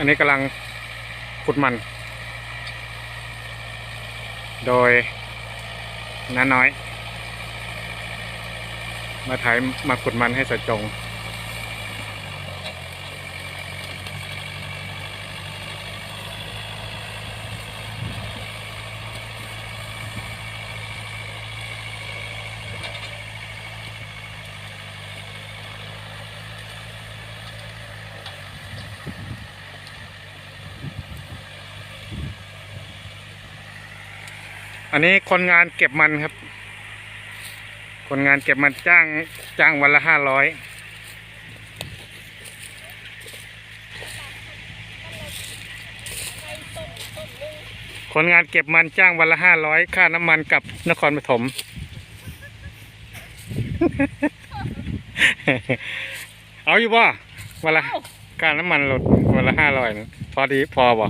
อันนี้กำลังขุดมัน โดยน้าน้อย มาถ่ายมาขุดมันให้สะจง อันนี้คนงานเก็บมันครับ คนงานเก็บมันจ้างจ้างวันละห้าร้อยคนงานเก็บมันจ้างวันละห้าร้อยค่าน้ำมันกับนครปฐมเอาอยู่บ่วันละค่าน้ำมันลดวันละห้าร้อยพอดีพอบ่